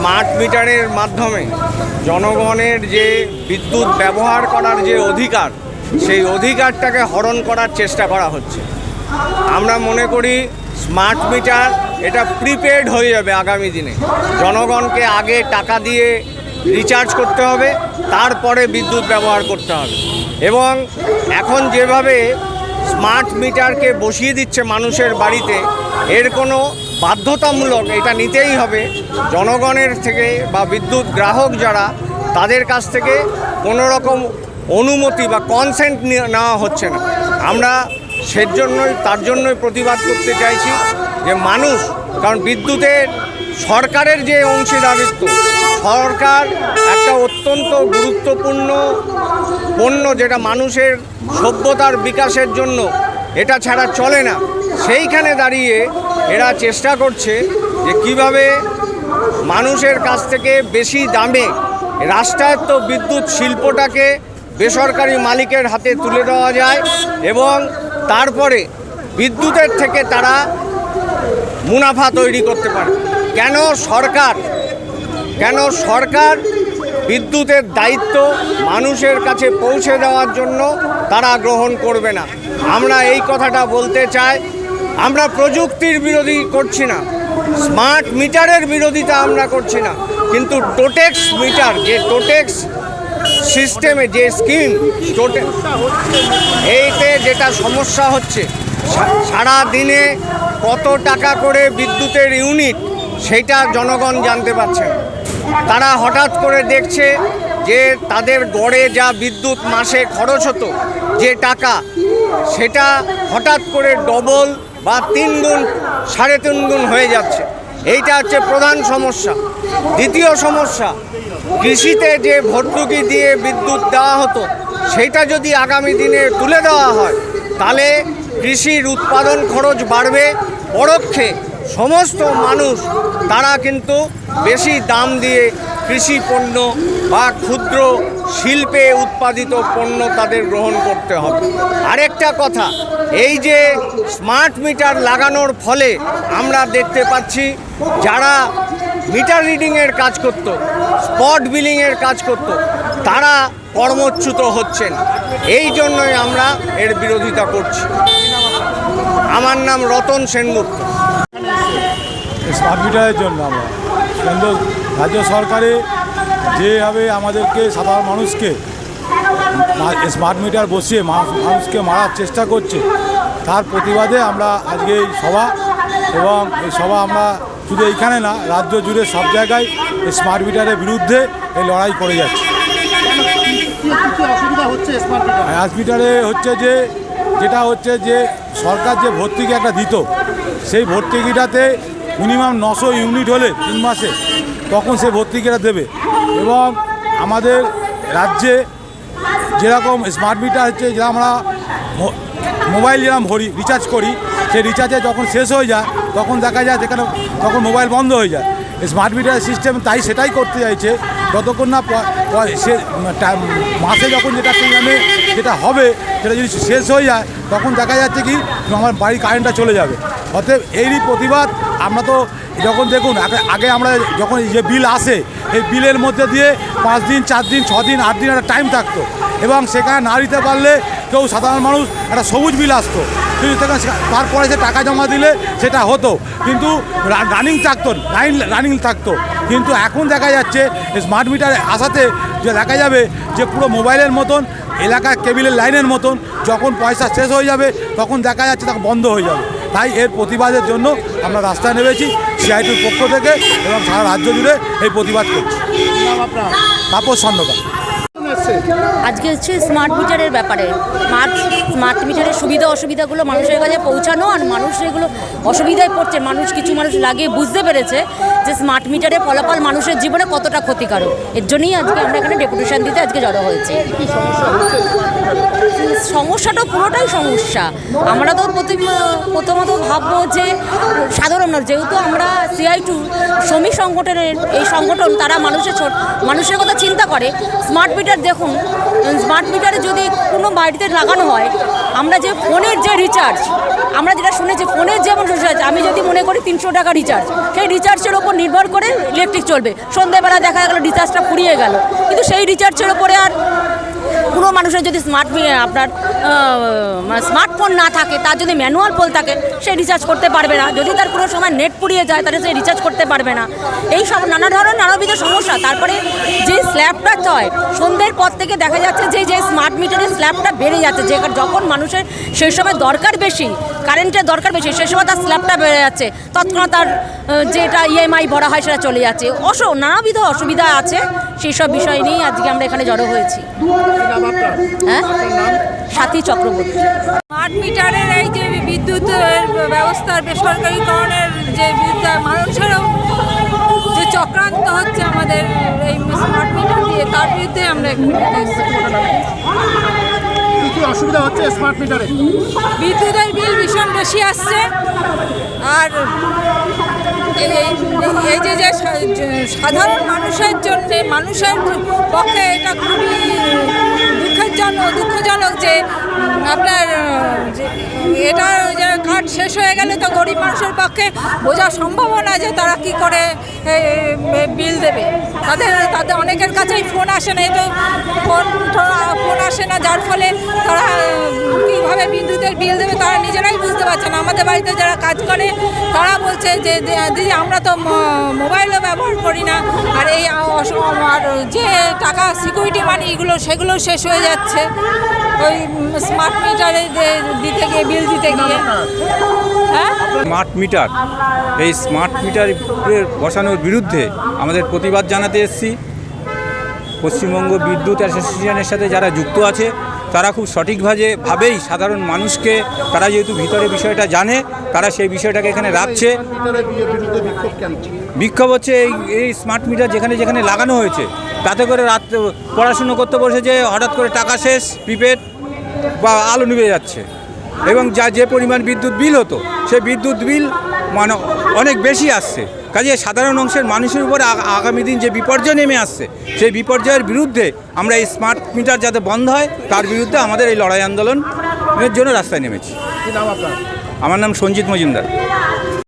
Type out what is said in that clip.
Smart মিটারের মাধ্যমে জনগণের যে বিদ্যুৎ ব্যবহার করার যে অধিকার, সেই অধিকারটাকে হরণ করার চেষ্টা করা হচ্ছে। আমরা মনে করি স্মার্ট মিটার এটা প্রিপেড হয়ে যাবে আগামী দিনে। জনগণকে আগে টাকা দিয়ে রিচার্জ করতে হবে, তারপরে বিদ্যুৎ ব্যবহার করতে হবে। এবং এখন যেভাবে স্মার্ট মিটারকে বসিয়ে দিচ্ছে মানুষের বাড়িতে, এর কোনো বাধ্যতামূলক এটা নিতেই হবে। জনগণের থেকে বা বিদ্যুৎ গ্রাহক যারা, তাদের কাছ থেকে কোনো রকম অনুমতি বা কনসেন্ট নেওয়া হচ্ছে না। আমরা সেজন্যই, তার জন্যই প্রতিবাদ করতে চাইছি যে মানুষ, কারণ বিদ্যুতের সরকারের যে অংশীদারিত্ব, সরকার একটা অত্যন্ত গুরুত্বপূর্ণ পণ্য যেটা মানুষের সভ্যতার বিকাশের জন্য, এটা ছাড়া চলে না। সেইখানে দাঁড়িয়ে এরা চেষ্টা করছে যে কীভাবে মানুষের কাছ থেকে বেশি দামে রাষ্ট্রায়ত্ত বিদ্যুৎ শিল্পটাকে বেসরকারি মালিকের হাতে তুলে দেওয়া যায় এবং তারপরে বিদ্যুতের থেকে তারা মুনাফা তৈরি করতে পারে। কেন সরকার? কেন সরকার বিদ্যুতের দায়িত্ব মানুষের কাছে পৌঁছে দেওয়ার জন্য তারা গ্রহণ করবে না? আমরা এই কথাটা বলতে চাই আমরা প্রযুক্তির বিরোধী করছি না। স্মার্ট মিটারের বিরোধিতা আমরা করছি না। কিন্তু টোটেক্স মিটার, যে টোটেক্স সিস্টেমে যে স্কিম, টোটে এইতে যেটা সমস্যা হচ্ছে সারা দিনে কত টাকা করে বিদ্যুতের ইউনিট সেটা জনগণ জানতে পারছে তারা হঠাৎ করে দেখছে যে তাদের গড়ে যা বিদ্যুৎ মাসে খরচ হতো, যে টাকা, সেটা হঠাৎ করে ডবল বা তিন গুণ, সাড়ে তিন গুণ হয়ে যাচ্ছে। এইটা হচ্ছে প্রধান সমস্যা। দ্বিতীয় সমস্যা, কৃষিতে যে ভর্তুকি দিয়ে বিদ্যুৎ দেওয়া হতো, সেইটা যদি আগামী দিনে তুলে দেওয়া হয়, তাহলে কৃষির উৎপাদন খরচ বাড়বে। পরোক্ষে সমস্ত মানুষ, তারা কিন্তু বেশি দাম দিয়ে কৃষি পণ্য বা ক্ষুদ্র শিল্পে উৎপাদিত পণ্য তাদের গ্রহণ করতে হবে। আরেকটা কথা, এই যে স্মার্ট মিটার লাগানোর ফলে আমরা দেখতে পাচ্ছি যারা মিটার রিডিংয়ের কাজ করত, স্পট বিলিংয়ের কাজ করত, তারা কর্মচ্যুত হচ্ছেন। এই জন্যই আমরা এর বিরোধিতা করছি। আমার নাম রতন সেনগুপ্ত। স্মার্ট মিটারের জন্য আমরা কেন্দ্র, রাজ্য সরকারে যেভাবে আমাদেরকে সাধারণ মানুষকে স্মার্ট মিটার বসিয়ে মানুষকে মারার চেষ্টা করছে, তার প্রতিবাদে আমরা আজকে এই সভা এবং এই সভা আমরা শুধু এইখানে না, রাজ্য জুড়ে সব জায়গায় এই স্মার্ট মিটারের বিরুদ্ধে এই লড়াই করে যাচ্ছে। স্মার্ট মিটারে হচ্ছে যে, যেটা হচ্ছে যে সরকার যে ভর্তুকি একটা দিত, সেই ভর্তুকিটাতে মিনিমাম নশো ইউনিট হলে তিন মাসে তখন সে ভর্তুকিটা দেবে। এবং আমাদের রাজ্যে যেরকম স্মার্ট মিটার হচ্ছে যে আমরা মোবাইল যেরকম ভরি রিচার্জ করি, সেই রিচার্জে যখন শেষ হয়ে যায়, তখন দেখা যায় যেখানে, তখন মোবাইল বন্ধ হয়ে যায়। স্মার্ট মিটার সিস্টেম তাই সেটাই করতে চাইছে, যতক্ষণ না সে মাসে যখন যেটা পেমেন্টে যেটা হবে, সেটা যদি শেষ হয়ে যায়, তখন দেখা যাচ্ছে কি, আমার বাড়ির কারেন্টটা চলে যাবে। অতএব এরই প্রতিবাদ আমরা তো যখন দেখুন, আগে আমরা যখন যে বিল আসে, এই বিলের মধ্যে দিয়ে পাঁচ দিন, চার দিন, ছ দিন, আট দিন একটা টাইম থাকতো। এবং সেখানে না দিতে পারলে কেউ সাধারণ মানুষ একটা সবুজ বিল আসতো। কিন্তু তারপরে সে টাকা জমা দিলে সেটা হতো। কিন্তু রানিং থাকতো লাইন রানিং থাকতো। কিন্তু এখন দেখা যাচ্ছে স্মার্ট মিটার আসাতে যে দেখা যাবে, যে পুরো মোবাইলের মতন, এলাকার কেবিলের লাইনের মতন, যখন পয়সা শেষ হয়ে যাবে, তখন দেখা যাচ্ছে তখন বন্ধ হয়ে যাবে। তাই এর প্রতিবাদের জন্য আমরা রাস্তায় নেমেছি, সিআইটির পক্ষ থেকে এবং সারা রাজ্য জুড়ে এই প্রতিবাদ করছি। তাপস সন্ধ্যকার আজকে হচ্ছে স্মার্ট মিটারের ব্যাপারে। স্মার্ট স্মার্ট মিটারের সুবিধা, অসুবিধাগুলো মানুষের কাছে পৌঁছানো আর মানুষ এগুলো অসুবিধায় পড়ছে, মানুষ, কিছু মানুষ লাগিয়ে বুঝতে পেরেছে যে স্মার্ট মিটারের ফলাফল মানুষের জীবনে কতটা ক্ষতিকারক। এর জন্যই আজকে আমরা এখানে ডেপুটেশন দিতে আজকে জড়ো হয়েছে। সমস্যাটা পুরোটাই সমস্যা। আমরা তো প্রথম প্রথমত ভাববো যে সাধারণ যেহেতু আমরা সিআই টু শ্রমিক সংগঠনের এই সংগঠন, তারা মানুষের মানুষের কথা চিন্তা করে। স্মার্ট মিটার দেখুন স্মার্ট মিটারে যদি কোনো বাড়িতে লাগানো হয়, আমরা যে ফোনের যে রিচার্জ আমরা যেটা শুনেছি, ফোনের যেমন রিচার্জ আমি যদি মনে করি তিনশো টাকা রিচার্জ সেই রিচার্জের ওপর নির্ভর করে ইলেকট্রিক চলবে। সন্ধেবেলা দেখা গেলো রিচার্জটা ফুরিয়ে গেল। কিন্তু সেই রিচার্জের ওপরে আর কোনো মানুষের যদি স্মার্ট আপনার স্মার্টফোন না থাকে তার যদি ম্যানুয়াল পোল থাকে সে রিচার্জ করতে পারবে না। যদি তার কোনো সময় নেট পুড়িয়ে যায় তাহলে সে রিচার্জ করতে পারবে না। এই সব নানা ধরনের নানাবিধ সমস্যা। তারপরে যে স্ল্যাবটা হয় সন্ধ্যের পর থেকে দেখা যাচ্ছে যে যে স্মার্ট মিটারের স্ল্যাবটা বেড়ে যাচ্ছে। যে যখন মানুষের সেই সময় দরকার বেশি কারেন্টের দরকার বেশি সেই সময় তার স্ল্যাবটা বেড়ে যাচ্ছে। তৎক্ষণাৎ তার যেটা ইএমআই ভরা হয় সেটা চলে যাচ্ছে। অস নানাবিধ অসুবিধা আছে। সেই সব বিষয় নিয়েই আজকে আমরা এখানে জড়ো হয়েছি। হ্যাঁ? সাথী চক্রবর্তী। স্মার্ট মিটারের এই যে বিদ্যুতের ব্যবস্থার বেসরকারীকরণের যে মানুষেরও যে চক্রান্ত হচ্ছে আমাদের এই স্মার্ট মিটার দিয়ে তার বিরুদ্ধে আমরা অসুবিধা হচ্ছে স্মার্ট মিটারে বিদ্যুতের বিল ভীষণ বেশি আসছে। আর এই- যে যে সাধারণ মানুষের জন্য মানুষের পক্ষে এটা খুবই দুঃখের জন্য দুঃখজনক যে আপনার এটা যে কার্ড শেষ হয়ে গেলে তো গরিব মানুষের পক্ষে বোঝা সম্ভব না যে তারা কি করে বিল দেবে। তাদের তাদের অনেকের কাছেই ফোন আসে না তো ফোন ফোন আসে না, যার ফলে তারা কীভাবে বিদ্যুতের বিল দেবে তারা নিজেরাই বুঝতে পারছে না। আমাদের বাড়িতে যারা কাজ করে, তারা বলছে যে দিদি, আমরা তো মোবাইলও ব্যবহার করি না। আর এই আর যে টাকা সিকিউরিটি মানি এগুলো সেগুলো শেষ হয়ে যাচ্ছে। ওই স্মার্ট মিটারে দিতে গিয়ে বিল দিতে গিয়ে। হ্যাঁ? স্মার্ট মিটার এই স্মার্ট মিটার বসানোর বিরুদ্ধে আমাদের প্রতিবাদ জানাতে এসেছি। পশ্চিমবঙ্গ বিদ্যুৎ অ্যাসোসিয়েশনের সাথে যারা যুক্ত আছে তারা খুব সঠিকভাবে ভাবেই সাধারণ মানুষকে তারা যেহেতু ভিতরে বিষয়টা জানে তারা সেই বিষয়টাকে এখানে রাখছে। বিক্ষোভ হচ্ছে এই এই স্মার্ট মিটার যেখানে যেখানে লাগানো হয়েছে। তাতে করে রাত পড়াশুনো করতে বসে যে হঠাৎ করে টাকা শেষ প্রিপেড বা আলো নিভে যাচ্ছে। এবং যা যে পরিমাণ বিদ্যুৎ বিল হতো সে বিদ্যুৎ বিল মানে অনেক বেশি আসছে। কাজে সাধারণ অংশের মানুষের উপর আগামী দিন যে বিপর্যয় নেমে আসছে সেই বিপর্যয়ের বিরুদ্ধে আমরা এই স্মার্ট মিটার যাতে বন্ধ হয় তার বিরুদ্ধে আমাদের এই লড়াই আন্দোলনের জন্য রাস্তায় নেমেছি। আমার নাম সঞ্জিত মজুমদার।